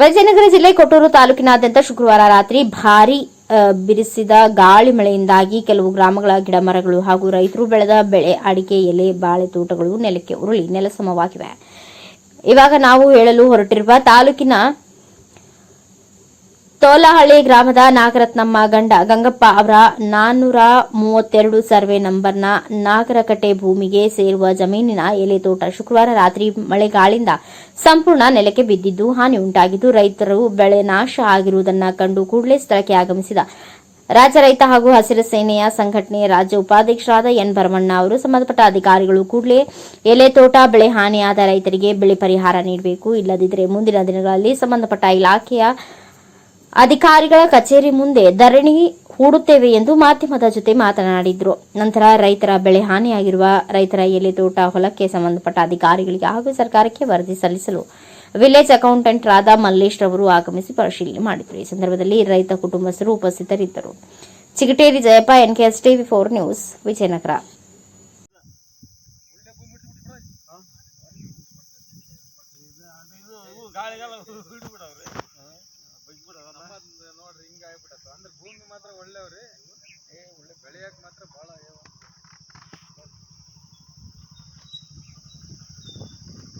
ವಿಜಯನಗರ ಜಿಲ್ಲೆ ಕೊಟ್ಟೂರು ತಾಲೂಕಿನಾದ್ಯಂತ ಶುಕ್ರವಾರ ರಾತ್ರಿ ಭಾರಿ ಬಿರಿಸಿದ ಗಾಳಿ ಮಳೆಯಿಂದಾಗಿ ಕೆಲವು ಗ್ರಾಮಗಳ ಗಿಡಮರಗಳು ಹಾಗೂ ರೈತರು ಬೆಳೆದ ಬೆಳೆ ಅಡಿಕೆ, ಎಲೆ, ಬಾಳೆ ತೋಟಗಳು ನೆಲಕ್ಕೆ ಉರುಳಿ ನೆಲಸಮವಾಗಿವೆ. ಇವಾಗ ನಾವು ಹೇಳಲು ಹೊರಟಿರುವ ತಾಲೂಕಿನ ತೋಲಹಳ್ಳಿ ಗ್ರಾಮದ ನಾಗರತ್ನಮ್ಮ ಗಂಡ ಗಂಗಪ್ಪ ಅವರ ನಾನ್ನೂರ ಮೂವತ್ತೆರಡು ಸರ್ವೆ ನಂಬರ್ನ ನಾಗರಕಟ್ಟೆ ಭೂಮಿಗೆ ಸೇರುವ ಜಮೀನಿನ ಎಲೆತೋಟ ಶುಕ್ರವಾರ ರಾತ್ರಿ ಮಳೆಗಾಳಿಂದ ಸಂಪೂರ್ಣ ನೆಲಕ್ಕೆ ಬಿದ್ದಿದ್ದು, ಹಾನಿ ಉಂಟಾಗಿದ್ದು, ರೈತರು ಬೆಳೆ ನಾಶ ಆಗಿರುವುದನ್ನು ಕಂಡು ಕೂಡಲೇ ಸ್ಥಳಕ್ಕೆ ಆಗಮಿಸಿದ ರಾಜ್ಯ ರೈತ ಹಾಗೂ ಹಸಿರು ಸೇನೆಯ ಸಂಘಟನೆಯ ರಾಜ್ಯ ಉಪಾಧ್ಯಕ್ಷರಾದ ಎನ್ ಭರಮಣ್ಣ ಅವರು, ಸಂಬಂಧಪಟ್ಟ ಅಧಿಕಾರಿಗಳು ಕೂಡಲೇ ಎಲೆ ತೋಟ, ಬೆಳೆ ಹಾನಿಯಾದ ರೈತರಿಗೆ ಬೆಳೆ ಪರಿಹಾರ ನೀಡಬೇಕು. ಇಲ್ಲದಿದ್ದರೆ ಮುಂದಿನ ದಿನಗಳಲ್ಲಿ ಸಂಬಂಧಪಟ್ಟ ಇಲಾಖೆಯ ಅಧಿಕಾರಿಗಳ ಕಚೇರಿ ಮುಂದೆ ಧರಣಿ ಹೂಡುತ್ತೇವೆ ಎಂದು ಮಾಧ್ಯಮದ ಜೊತೆ ಮಾತನಾಡಿದ್ರು. ನಂತರ ರೈತರ ಬೆಳೆ ಹಾನಿಯಾಗಿರುವ ರೈತರ ಎಲೆ ತೋಟ, ಹೊಲಕ್ಕೆ ಸಂಬಂಧಪಟ್ಟ ಅಧಿಕಾರಿಗಳಿಗೆ ಹಾಗೂ ಸರ್ಕಾರಕ್ಕೆ ವರದಿ ಸಲ್ಲಿಸಲು ವಿಲೇಜ್ ಅಕೌಂಟೆಂಟ್ ರಾಧಾ ಮಲ್ಲೇಶ್ ರವರು ಆಗಮಿಸಿ ಪರಿಶೀಲನೆ ಮಾಡಿದರು. ಈ ಸಂದರ್ಭದಲ್ಲಿ ರೈತ ಕುಟುಂಬಸ್ಥರು ಉಪಸ್ಥಿತರಿದ್ದರು. Chigateri Jayappa, NKS TV four news, Vijayanagara. ಹಿಡ್ಬಿಡವ್ರಿ ನೋಡ್ರಿ ಹಿಂಗ ಆಗ್ಬಿಟ್ಟತ್ತ ಅಂದ್ರೆ ಭೂಮಿ ಮಾತ್ರ ಒಳ್ಳೆವ್ರಿ. ಏ ಒಳ್ಳೆ ಬೆಳೆಯಕ್ ಮಾತ್ರ ಭಾಳ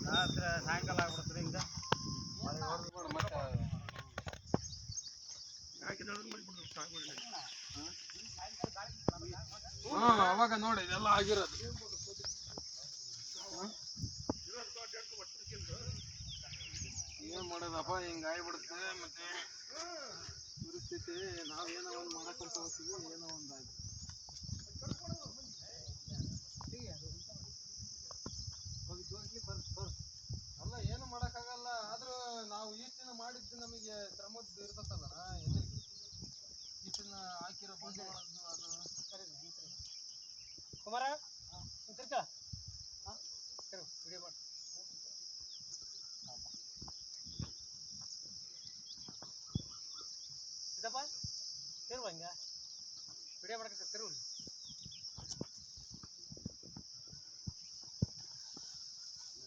ರಾತ್ರಿ ಸಾಯಂಕಾಲ ಆಗ್ಬಿಡ್ತ್ರಿ ಹಿಂಗ. ಅವಾಗ ನೋಡಿ ಇದೆಲ್ಲ ಆಗಿರೋದು. ಏನ್ ಮಾಡೋದಪ್ಪ ಹಿಂಗ ಆಗ್ಬಿಡುತ್ತೆ ಮತ್ತೆ. ಪರಿಸ್ಥಿತಿ ನಾವೇನೋ ಒಂದು ಮಾಡಕ್ಕಂತ ಹೋಗ್ತೀವಿ ಏನೋ ಒಂದು ಆಗಿ ಅಲ್ಲ ಏನು ಮಾಡಕ್ಕಾಗಲ್ಲ ಆದ್ರೂ ನಾವು ಈಸ್ಟಿನ ಮಾಡಿದ್ದು ನಮಗೆ ಶ್ರಮದ್ದು ಇರ್ತದಲ್ಲ ಎಲ್ಲಿ ಈಸ್ಟಿನ ಹಾಕಿರೋ ಬಂಡವಾಳದ್ದು ಅದು ಕುಮಾರ ತಿರ್ಕ ವಿಡಿಯೋ ಮಾಡಿ ಇದಪ್ಪ ತಿರುವ ಹಂಗ ವಿಡಿಯೋ ಮಾಡಕ್ಕೆ ತಿರು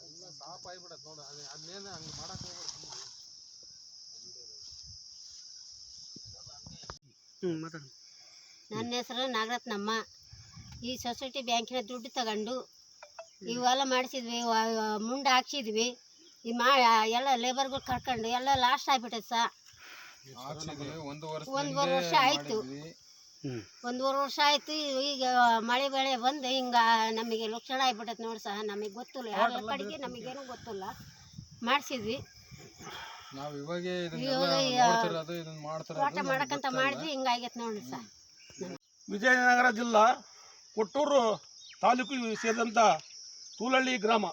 ಎಲ್ಲ ಸಾಪ್ ಆಗಿಬಿಡತ್ತೆ ನೋಡು ಅದು ಅದನ್ನೇನು ಹಂಗೆ ಮಾಡಕ್ಕೆ ಹ್ಞೂ ಮಾತಾಡು. ನನ್ನ ಹೆಸರು ನಾಗರತ್ನಮ್ಮ ಈ ಸೊಸೈಟಿ ಬ್ಯಾಂಕಿನ ದುಡ್ಡು ತಗೊಂಡು ಇವೆಲ್ಲ ಮಾಡಿಸಿದ್ವಿ ಮುಂಡ ಮುಂಡೆ ಹಾಕ್ಸಿದ್ವಿ. ಈ ಮಾ ಎಲ್ಲ ಲೇಬರ್ಗಳು ಕರ್ಕೊಂಡು ಎಲ್ಲ ಲಾಸ್ಟ್ ಆಗ್ಬಿಟ್ಟೈತೆ ಸಾ. ಒಂದೂವರೆ ವರ್ಷ ಆಯ್ತು. ಒಂದೂವರೆ ವರ್ಷ ಆಯ್ತು ಈಗ ಮಳೆ ಬೆಳೆ ಬಂದು ಹಿಂಗ ನಮಗೆ ಲಕ್ಷಣ ಆಗ್ಬಿಟ್ಟೈತೆ ನೋಡಿ ಸಹ ನಮಗೆ ಗೊತ್ತಿಲ್ಲ. ಯಾರ ಕಡೆಗೆ ನಮಗೇನು ಗೊತ್ತಿಲ್ಲ. ಮಾಡಿಸಿದ್ವಿ. ನಾವು ಇವಾಗೆ ಇವಾಗ ನೋಡ್ತಿರೋದು ಇದನ್ನ ಮಾಡ್ತಿರೋದು ತೋಟ ಮಾಡಕ್ಕಂತ ಮಾಡಿದ್ವಿ ಹಿಂಗಾಗೈತೆ ನೋಡಿ ಸಹ. ವಿಜಯನಗರ ಜಿಲ್ಲಾ ಕೊಟ್ಟೂರು ತಾಲೂಕು ಸೇರಿದಂಥ ತೂಲಳ್ಳಿ ಗ್ರಾಮ.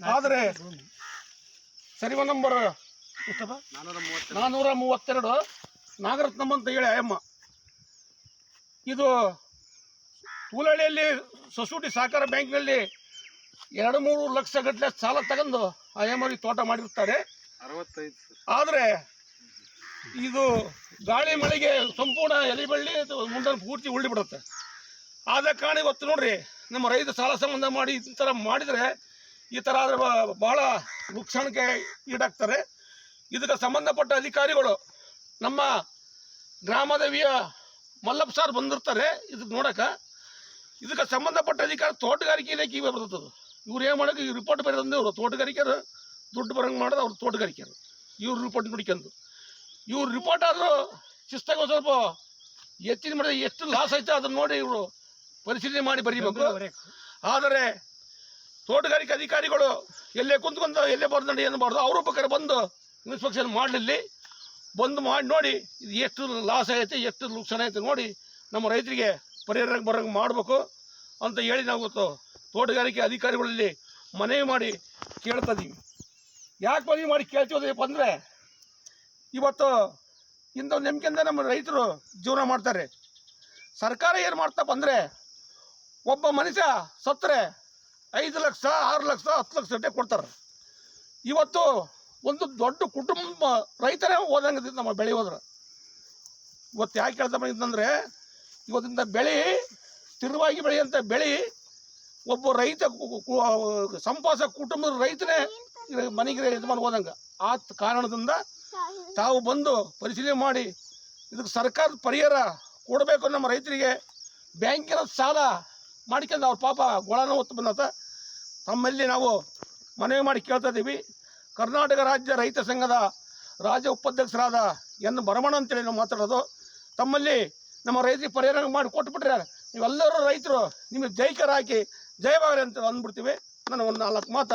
ಆದರೆ ಸರಿವ ನಂಬರ್ ಎಷ್ಟಪ್ಪ ನಾನ್ನೂರ ಮೂವತ್ತೆರಡು ನಾಗರತ್ನಮ್ಮ ಅಂತ ಹೇಳಿ ಅಯ್ಯಮ್ಮ ಇದು ತೂಲಹಳ್ಳಿಯಲ್ಲಿ ಸೊಸೈಟಿ ಸಹಕಾರ ಬ್ಯಾಂಕ್ನಲ್ಲಿ ಎರಡು ಮೂರು ಲಕ್ಷ ಗಟ್ಟಲೆ ಸಾಲ ತಗೊಂಡು ಅಯ್ಯಮ್ಮರಿಗೆ ತೋಟ ಮಾಡಿರ್ತಾರೆ ಆದರೆ ಇದು ಗಾಳಿ ಮಳೆಗೆ ಸಂಪೂರ್ಣ ಎಲೆಬಳ್ಳಿ ಮುಂದೆ ಪೂರ್ತಿ ಉಳ್ಳಿ ಬಿಡುತ್ತೆ. ಆದ ಕಾರಣ ಇವತ್ತು ನೋಡ್ರಿ ನಮ್ಮ ರೈತ ಸಾಲ ಸಂಬಂಧ ಮಾಡಿ ಈ ಥರ ಮಾಡಿದರೆ ಈ ಥರ ಆದರೆ ಭಾಳ ನುಕ್ಸಾನಕ್ಕೆ ಈಡಾಗ್ತಾರೆ. ಇದಕ್ಕೆ ಸಂಬಂಧಪಟ್ಟ ಅಧಿಕಾರಿಗಳು ನಮ್ಮ ಗ್ರಾಮದ ವಿಯ ಮಲ್ಲಪ್ಪ ಸಾರ್ ಬಂದಿರ್ತಾರೆ. ಇದಕ್ಕೆ ನೋಡೋಕೆ ಇದಕ್ಕೆ ಸಂಬಂಧಪಟ್ಟ ಅಧಿಕಾರಿ ತೋಟಗಾರಿಕೆ ಇಲಾಖೆ ಬರ್ತದೆ ಇವ್ರು ಏನು ಮಾಡೋಕೆ, ಈ ರಿಪೋರ್ಟ್ ಬರೋದಂದ್ರೆ ಇವರು ತೋಟಗಾರಿಕೆರು ದುಡ್ಡು ಬರಂಗೆ ಮಾಡೋದು ಅವ್ರು ತೋಟಗಾರಿಕೆರು ಇವ್ರ ರಿಪೋರ್ಟ್ ನೋಡ್ಕೊಂಡು. ಇವ್ರು ರಿಪೋರ್ಟ್ ಆದರೂ ಶಿಸ್ತಾಗ ಸ್ವಲ್ಪ ಎತ್ತಿನ ಮಾಡಿದ್ರೆ ಎಷ್ಟು ಲಾಸ್ ಆಯ್ತು ಅದನ್ನು ನೋಡಿ ಇವರು ಪರಿಶೀಲನೆ ಮಾಡಿ ಬರೀಬೇಕು. ಆದರೆ ತೋಟಗಾರಿಕೆ ಅಧಿಕಾರಿಗಳು ಎಲ್ಲೇ ಕುಂತ್ಕೊಂಡು ಎಲ್ಲೇ ಬರ್ದಂಡು ಏನು ಬಾರ್ದು ಅವರು ಬೇಕಾದ್ರೆ ಬಂದು ಇನ್ಸ್ಪೆಕ್ಷನ್ ಮಾಡಲಿಲ್ಲಿ, ಬಂದು ಮಾಡಿ ನೋಡಿ ಇದು ಎಷ್ಟು ಲಾಸ್ ಆಗೈತೆ, ಎಷ್ಟು ನುಕ್ಸಾನ ಐತೆ ನೋಡಿ ನಮ್ಮ ರೈತರಿಗೆ ಪರಿಹಾರ ಬರೋಂಗೆ ಮಾಡಬೇಕು ಅಂತ ಹೇಳಿ ನಾವು ತೋಟಗಾರಿಕೆ ಅಧಿಕಾರಿಗಳಲ್ಲಿ ಮನವಿ ಮಾಡಿ ಕೇಳ್ತಾ ಇದೀವಿ. ಯಾಕೆ ಮನವಿ ಮಾಡಿ ಕೇಳ್ತೀವಪ್ಪ ಅಂದರೆ, ಇವತ್ತು ಇಂಥ ನಂಬಿಕೆಯಿಂದ ನಮ್ಮ ರೈತರು ಜೀವನ ಮಾಡ್ತಾರೆ. ಸರ್ಕಾರ ಏನು ಮಾಡ್ತಪ್ಪ ಅಂದರೆ, ಒಬ್ಬ ಮನುಷ್ಯ ಸತ್ತರೆ ಐದು ಲಕ್ಷ, ಆರು ಲಕ್ಷ, ಹತ್ತು ಲಕ್ಷ ಗಂಟೆ ಕೊಡ್ತಾರೆ. ಇವತ್ತು ಒಂದು ದೊಡ್ಡ ಕುಟುಂಬ ರೈತರೇ ಓದಂಗೆ ನಮ್ಮ ಬೆಳೆ ಹೋದ್ರೆ. ಇವತ್ತು ಯಾಕೆ ಕೇಳ್ತಾ ಬಂದಿದ್ದಂದರೆ ಇವತ್ತಿಂದ ಬೆಳೆ ಸ್ಥಿರವಾಗಿ ಬೆಳೆಯುವಂಥ ಬೆಳೆ ಒಬ್ಬ ರೈತ ಸಂಪಾಸ ಕುಟುಂಬದ ರೈತನೇ ಮನೆಗೆ ಯಜಮಾನ ಹೋದಂಗೆ. ಆ ಕಾರಣದಿಂದ ತಾವು ಬಂದು ಪರಿಶೀಲನೆ ಮಾಡಿ, ಇದಕ್ಕೆ ಸರ್ಕಾರದ ಪರಿಹಾರ ಕೊಡಬೇಕು ನಮ್ಮ ರೈತರಿಗೆ ಬ್ಯಾಂಕಿನ ಸಾಲ ಮಾಡ್ಕೊಂಡು ಅವ್ರ ಪಾಪ ಗೊಳನ ಹೊತ್ತು ಬಂದತ್ತ. ತಮ್ಮಲ್ಲಿ ನಾವು ಮನವಿ ಮಾಡಿ ಕೇಳ್ತಾ ಇದ್ದೀವಿ. ಕರ್ನಾಟಕ ರಾಜ್ಯ ರೈತ ಸಂಘದ ರಾಜ್ಯ ಉಪಾಧ್ಯಕ್ಷರಾದ ಎನ್ ಭರಮಣ ಅಂತೇಳಿ ನಾವು ಮಾತಾಡೋದು. ತಮ್ಮಲ್ಲಿ ನಮ್ಮ ರೈತರಿಗೆ ಪರಿಹಾರ ಮಾಡಿ ಕೊಟ್ಬಿಟ್ರೆ ನೀವೆಲ್ಲರೂ ರೈತರು ನಿಮಗೆ ಜೈಕರ ಹಾಕಿ ಜಯವಾಗಲಿ ಅಂತ ಅಂದ್ಬಿಡ್ತೀವಿ. ನಾನು ಒಂದು ನಾಲ್ಕು ಮಾತು